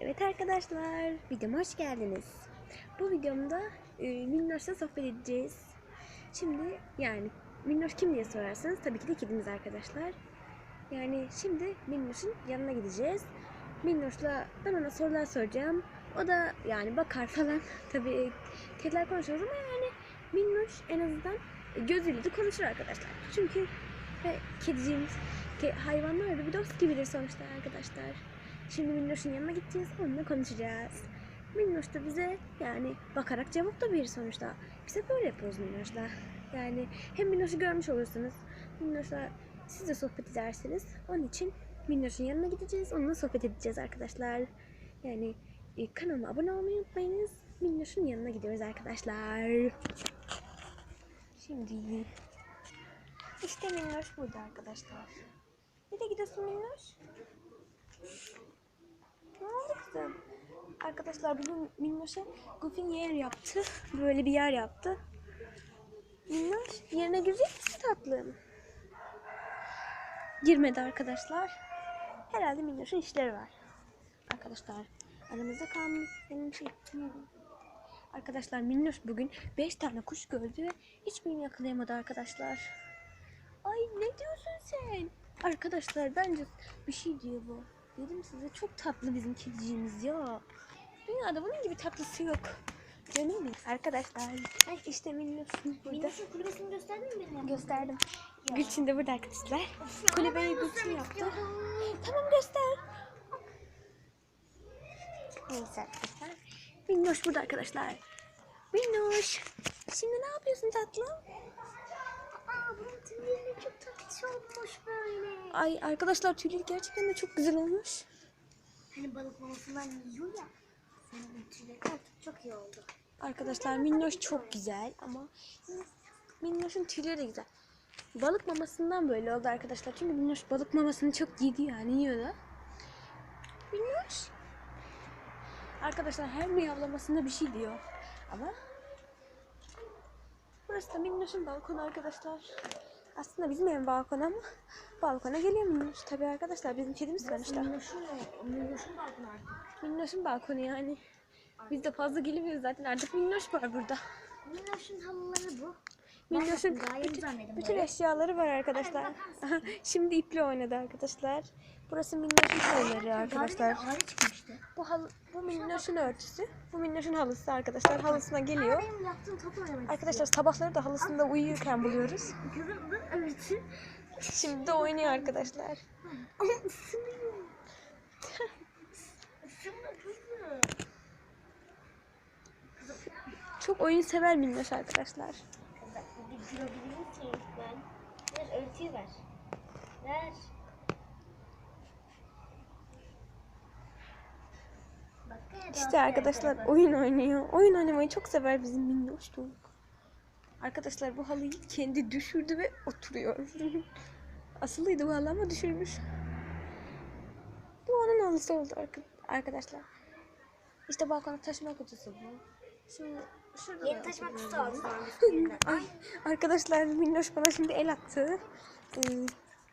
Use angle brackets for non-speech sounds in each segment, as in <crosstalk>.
Evet arkadaşlar, videoma hoş geldiniz. Bu videomda e, Minnoş'la sohbet edeceğiz. Şimdi yani Minnoş kim diye sorarsanız tabii ki de kedimiz arkadaşlar. Yani şimdi Minnoş'un yanına gideceğiz. Minnoş'la ben ona sorular soracağım. O da yani bakar falan. <laughs> Tabii kediler konuşuyoruz ama yani Minnoş en azından gözüyle de konuşur arkadaşlar. Çünkü ve kediciğimiz ke- hayvanlar da bir dost gibidir sonuçta arkadaşlar. Şimdi Minnoş'un yanına gideceğiz, onunla konuşacağız. Minnoş da bize yani bakarak cevap da verir sonuçta. Biz hep böyle yapıyoruz Minnoş'la. Yani hem Minnoş'u görmüş olursunuz, Minnoş'la siz de sohbet edersiniz. Onun için Minnoş'un yanına gideceğiz, onunla sohbet edeceğiz arkadaşlar. Yani e, kanalıma abone olmayı unutmayınız. Minnoş'un yanına gidiyoruz arkadaşlar. Şimdi işte Minnoş burada arkadaşlar. Nereye gidiyorsun Minnoş? Kızım? Arkadaşlar bugün Minnoş'a Goofy yer yaptı. Böyle bir yer yaptı. Minnoş yerine girecek misin tatlım? Girmedi arkadaşlar. Herhalde Minnoş'un işleri var. Arkadaşlar aramızda kalmış benim şey. Arkadaşlar Minnoş bugün 5 tane kuş gördü ve hiçbirini yakalayamadı arkadaşlar. Ay ne diyorsun sen? Arkadaşlar bence bir şey diyor bu. Dedim size çok tatlı bizim kediciğimiz ya. Dünyada bunun gibi tatlısı yok. Canım benim. Arkadaşlar ay işte Minnoş'un burada. Minnoş'un kulübesini gösterdin mi beni? Gösterdim. Gülçin de burada arkadaşlar. Kulübeyi ben Gülçin yaptı. Tamam göster. Neyse arkadaşlar. Minnoş burada arkadaşlar. Minnoş. Şimdi ne yapıyorsun tatlım? Bunun tüyleri çok tatlı olmuş böyle. Ay arkadaşlar tüyleri gerçekten de çok güzel olmuş. Hani balık mamasından yiyor ya. Bu tüyleri artık çok iyi oldu. Arkadaşlar minnoş çok güzel ama minnoşun tüyleri de güzel. Balık mamasından böyle oldu arkadaşlar. Çünkü minnoş balık mamasını çok yedi yani yiyor da. Minnoş. Arkadaşlar her miyavlamasında bir şey diyor. Ama burası da minnoşun balkonu arkadaşlar. Aslında bizim evin balkonu ama balkona geliyor minnoş. Tabii arkadaşlar bizim kedimiz sonuçta. Minnoş'un Minnoş'un balkonu artık. Minnoşun balkonu yani. Biz de fazla gelemiyoruz zaten artık minnoş var burada. Minnoş'un halıları bu. Yeni bütün, bütün eşyaları var arkadaşlar. <laughs> Şimdi iple oynadı arkadaşlar. Burası Minnoş'un halıları arkadaşlar. Bu halı, bu Minnoş'un örtüsü. Bu Minnoş'un halısı arkadaşlar. Halısına geliyor. Arkadaşlar sabahları da halısında uyuyorken buluyoruz. <laughs> Şimdi de oynuyor arkadaşlar. <laughs> Çok oyun sever Minnoş arkadaşlar. Durabilir misin lütfen? Ver örtüyü ver. Ver. İşte arkadaşlar oyun oynuyor. Oyun oynamayı çok sever bizim Minnoş'tum. Arkadaşlar bu halıyı kendi düşürdü ve oturuyor. <laughs> Asılıydı bu halı ama düşürmüş. Bu onun halısı oldu arka- arkadaşlar. İşte balkona taşıma kutusu bu. Şimdi şurada Yeni taşıma kutusu aldım. Ay, arkadaşlar Minnoş bana şimdi el attı. Ee,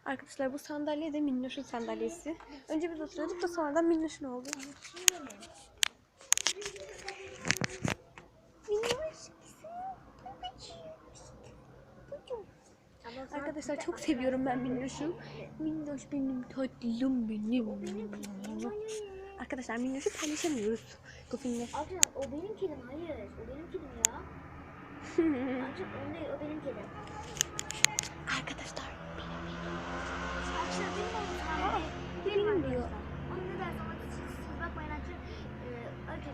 arkadaşlar bu sandalye de Minnoş'un sandalyesi. Önce biz oturuyorduk da sonradan Minnoş'un oldu. Arkadaşlar çok seviyorum ben Minnoş'u. Minnoş benim tatlım benim. Arkadaşlar Minnoş'u paylaşamıyoruz. Gofin'le. Amca o benim kedim hayır. O benim kedim ya. <laughs> Amca o değil o benim kedim. Arkadaşlar Amca benim benim diyor. Onu ne derse ona siz, siz bakmayın amca. Ee, amca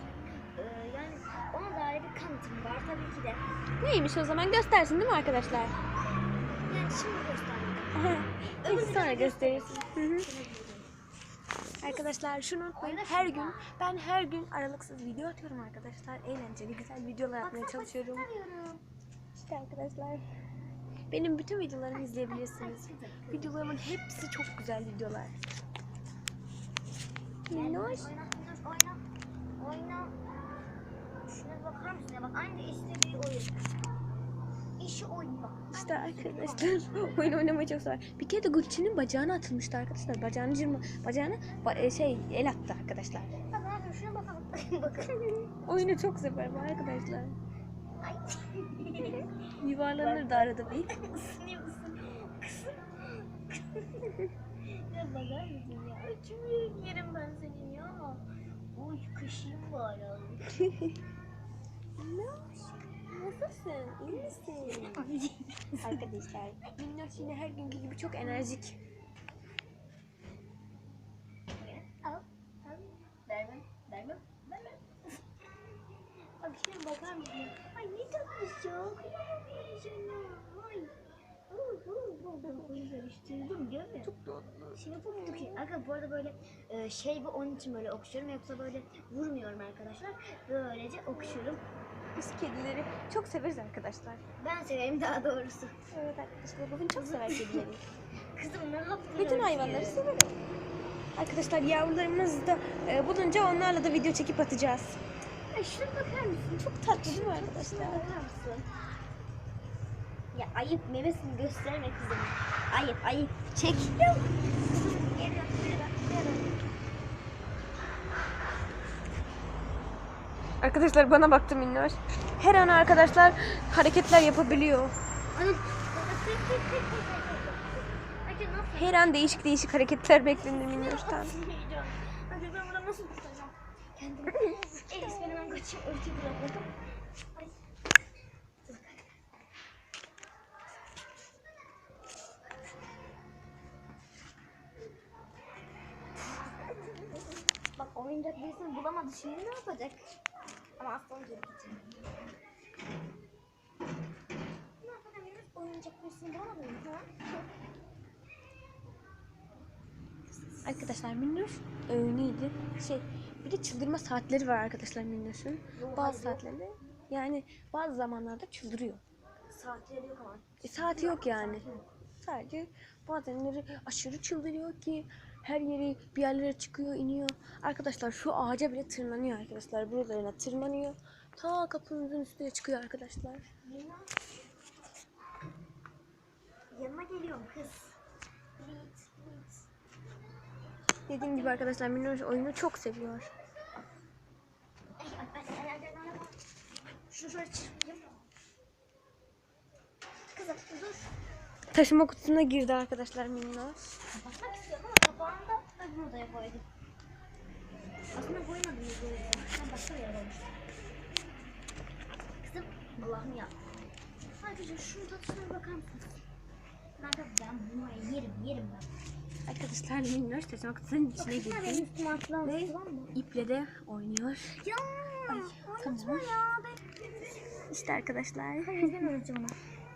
e, yani ona dair bir kanıtım var tabii ki de. Neymiş o zaman göstersin değil mi arkadaşlar? Yani şimdi gösterdim. <laughs> Öbür sonra. Hı hı. Arkadaşlar şunu unutmayın. Her gün ben her gün aralıksız video atıyorum arkadaşlar. Eğlenceli güzel videolar yapmaya çalışıyorum. İşte arkadaşlar. Benim bütün videolarımı izleyebilirsiniz. Videolarımın hepsi çok güzel videolar. Minnoş. Oyna, oyna. Şuna bakar mısın? Bak aynı istediği oyun. İşi oyun bak. İşte arkadaşlar <laughs> oyun oynamayı çok sever. Bir kere de Gülçin'in bacağına atılmıştı arkadaşlar. Bacağını cırma, bacağına ba- e, şey el attı arkadaşlar. Bak şuna bakalım. <laughs> Bakın. Oyunu çok sever bu arkadaşlar. Ay. <laughs> Yuvarlanır da arada bir. Isınıyor ısınıyor. Ya bakar mısın ya? Açmıyorum yerim ben senin ya. Oy kaşıyım var ya. Nasılsın? İyi misin? Arkadaşlar Minnoş yine her günkü gibi çok enerjik. Al. Al. Vermem. Vermem. Vermem. Bak şimdi bakar mısın? ya? Ay ne tatlı çok. Kıyamam ben sana. Ay. Uh, uh, uh. Ben oyun karıştırdım değil mi? Çok tatlı. Şimdi bu ki. Arkadaşlar bu arada böyle e, şey bu onun için böyle okşuyorum yoksa böyle vurmuyorum arkadaşlar. Böylece okşuyorum. Biz kedileri çok severiz arkadaşlar. Ben severim daha doğrusu. Evet arkadaşlar bugün çok sever kedileri. <laughs> Kızım ne yaptın? Bütün hayvanları severim. Arkadaşlar yavrularımız da e, bulunca onlarla da video çekip atacağız. Ay şuna bakar mısın? Çok tatlı değil mi arkadaşlar? Şuna bakar mısın? Ya ayıp memesini gösterme kızım. Ayıp ayıp. Çek. Arkadaşlar bana baktı Minnoş. Her an arkadaşlar hareketler yapabiliyor. <laughs> Her an değişik değişik hareketler beklenir Minnoş'tan. Hadi ben bunu nasıl tutacağım? Kendimi. <laughs> Elis ben hemen kaçayım. Bırakmadım. Oyuncak birisini bulamadı. Şimdi ne yapacak? Ama aslan geri gidecek. Ne yapabiliriz? Oyuncak birisini bulamadı mı? Arkadaşlar Minnoş neydi? Şey bir de çıldırma saatleri var arkadaşlar Minnoş'un. Bazı saatlerinde yani bazı zamanlarda çıldırıyor. Saatleri yok ama. E, saati yok yani. Sadece bazenleri aşırı çıldırıyor ki her yeri bir yerlere çıkıyor, iniyor. Arkadaşlar şu ağaca bile tırmanıyor arkadaşlar. Buralarına tırmanıyor. Ta kapımızın üstüne çıkıyor arkadaşlar. Yanına geliyorum kız. Dediğim gibi arkadaşlar Minnoş oyunu çok seviyor. Şunu şöyle çırpayım. Kızım dur. Taşıma kutusuna girdi arkadaşlar Minnoş. Kapatmak istiyorum ama kapağını da öbür odaya koydum. Aslında koymadım öbür odaya. Ben başka bir yere koymuştum. Kızım Allah'ım ya. Arkadaşlar şunun tatlısına bakar mısınız? De ben bunu yerim yerim ben. Arkadaşlar Minnoş taşıma kutusunun içine Bakın benim girdi. üstüme atlan. Ve iple de oynuyor. Ya oynatma tamam. ya. Ben İşte arkadaşlar.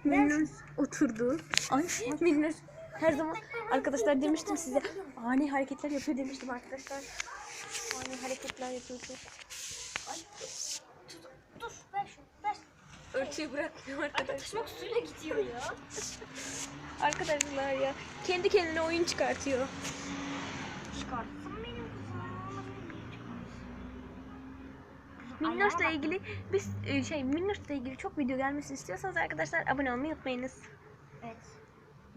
Minnoş oturdu. Ay Minnoş her zaman arkadaşlar demiştim size ani hareketler yapıyor demiştim arkadaşlar. Ani hareketler yapıyordu. Ay, dur, dur ver şunu ver. Örtüyü bırakmıyor arkadaşlar. Taşmak suyla gidiyor ya. Arkadaşlar ya kendi kendine oyun çıkartıyor. Çıkartsın benim kızım. Minnoş'la ilgili biz e, şey Minnoş'la ilgili çok video gelmesini istiyorsanız arkadaşlar abone olmayı unutmayınız.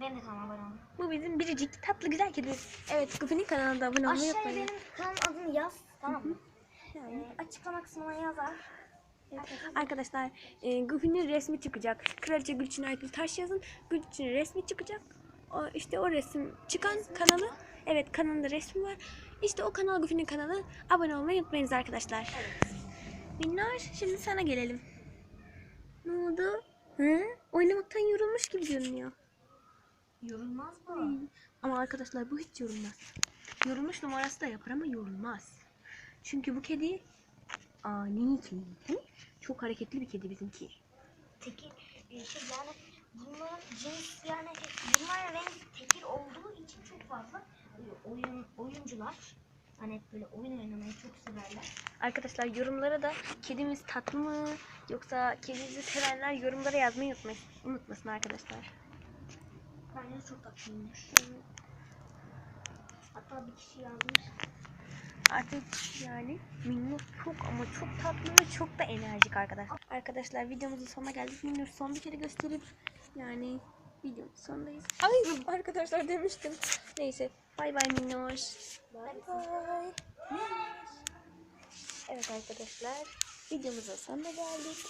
Evet. Ben de abone olayım. Bu bizim biricik tatlı güzel kedimiz. Evet Gufi'nin kanalına da abone olmayı Aşağıya unutmayın. benim kanalın adını yaz. Tamam mı? Yani. Ee, açıklama kısmına yazar. Arkadaşlar e, Goofy'nin resmi çıkacak. Kraliçe Gülçin Aykül Taş yazın. Gülçin'in resmi çıkacak. O, işte o resim çıkan kanalı. Evet kanalında resmi var. İşte o kanal Goofy'nin kanalı. Abone olmayı unutmayınız arkadaşlar. Minnoş şimdi sana gelelim. Ne oldu? Hı? Oynamaktan yorulmuş gibi görünüyor. Yorulmaz mı? Ama arkadaşlar bu hiç yorulmaz. Yorulmuş numarası da yapar ama yorulmaz. Çünkü bu kedi ani kedi. Çok hareketli bir kedi bizimki. Tekir e, şey yani bunların cins yani bunların renk tekir olduğu için çok fazla e, oyun oyuncular hani hep böyle oyun oynamayı çok severler. Arkadaşlar yorumlara da kedimiz tatlı mı yoksa kedimizi sevenler yorumlara yazmayı unutmayın. Unutmasın arkadaşlar. Bence çok tatlıymış. Hatta bir kişi yazmış. Artık yani Minnoş çok ama çok tatlı ve çok da enerjik arkadaşlar. Arkadaşlar videomuzun sonuna geldik. Minnoş son bir kere gösterip yani videonun sonundayız. Ay arkadaşlar demiştim. Neyse bay bay Minnoş. Bye bye. Evet arkadaşlar, videomuzun sonuna geldik.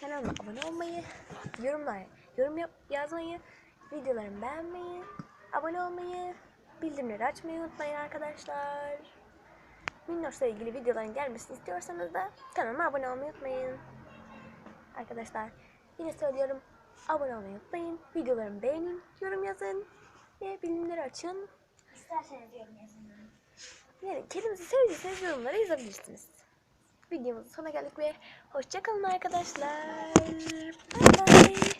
Kanalıma abone olmayı, yorumlar, yorum yap, yazmayı, videolarımı beğenmeyi, abone olmayı, bildirimleri açmayı unutmayın arkadaşlar. Minnoş'la ilgili videoların gelmesini istiyorsanız da kanalıma abone olmayı unutmayın. Arkadaşlar yine söylüyorum abone olmayı unutmayın. Videolarımı beğenin, yorum yazın ve bildirimleri açın. İsterseniz yorum yazın. Yani kedimizi sevdiyseniz yorumlara yazabilirsiniz. Videomuzun sonuna geldik ve hoşçakalın arkadaşlar. Bay bay.